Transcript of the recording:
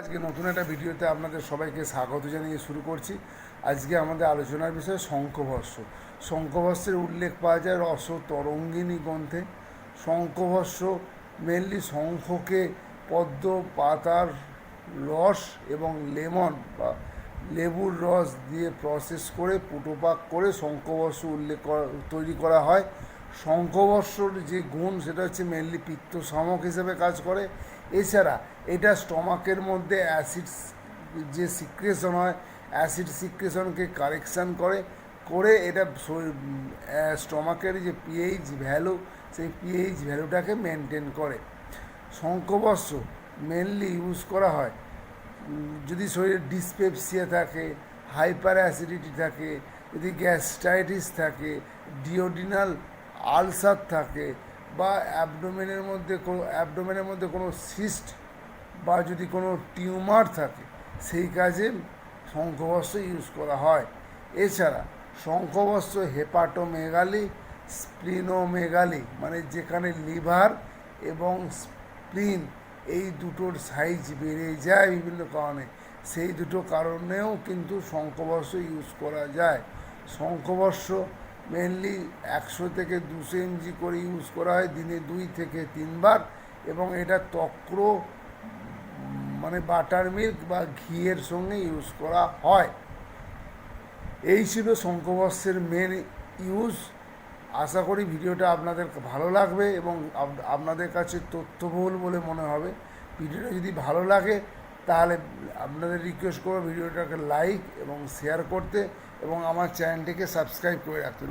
আজকে নতুন একটা ভিডিওতে আপনাদের সবাইকে স্বাগত জানিয়ে শুরু করছি। আজকে আমাদের আলোচনার বিষয় শঙ্খভস্য শঙ্খভস্যের উল্লেখ পাওয়া যায় রস তরঙ্গিনী গ্রন্থে। শঙ্খভস্য মেনলি শঙ্খকে পদ্ম, পাতার রস এবং লেমন বা লেবুর রস দিয়ে প্রসেস করে, পুটোপাক করে শঙ্খভস্য উল্লেখ করা, তৈরি করা হয়। শঙ্খবর্ষর যে গুণ, সেটা হচ্ছে মেনলি পিত্ত শামক হিসেবে কাজ করে। এছাড়া এটা স্টমাকের মধ্যে অ্যাসিড যে সিক্রেশন হয়, অ্যাসিড সিক্রেশনকে কারেকশান করে করে এটা স্টমাকের যে পিএইচ ভ্যালু সেই পিএইচ ভ্যালুটাকে মেনটেন করে। শঙ্খবর্ষ মেনলি ইউজ করা হয় যদি শরীরে ডিসপেপসিয়া থাকে হাইপার অ্যাসিডিটি থাকে, যদি গ্যাস্ট্রাইটিস থাকে ডিওডিনাল আলসার থাকে বা অ্যাবডোমেনের মধ্যে কোনো অ্যাবডোমেনের মধ্যে কোনো সিস্ট বা যদি কোনো টিউমার থাকে, সেই কাজে শঙ্খবস্ত্র ইউজ করা হয়। এছাড়া শঙ্খবস্ত্র হেপাটোমেগালি স্প্লিনোমেগালি মানে যেখানে লিভার এবং স্প্লিন এই দুটোর সাইজ বেড়ে যায় বিভিন্ন কারণে। সেই দুটো কারণেও কিন্তু শঙ্খবর্ষ ইউজ করা যায়। শঙ্খবর্ষ মেনলি একশো থেকে দুশো এমজি করে ইউজ করা হয়, দিনে দুই থেকে তিনবার এবং এটা তক্র মানে বাটার মিল্ক বা ঘিয়ের সঙ্গে ইউজ করা হয়। এই ছিল শঙ্খবর্ষের মেন ইউজ আশা করি ভিডিওটা আপনাদের ভালো লাগবে এবং আপনাদের কাছে তথ্যবহুল বলে মনে হবে। ভিডিওটা যদি ভালো লাগে তাহলে আপনাদের রিকোয়েস্ট করব ভিডিওটাকে লাইক এবং শেয়ার করতে এবং আমার চ্যানেলটিকে সাবস্ক্রাইব করে রাখতে।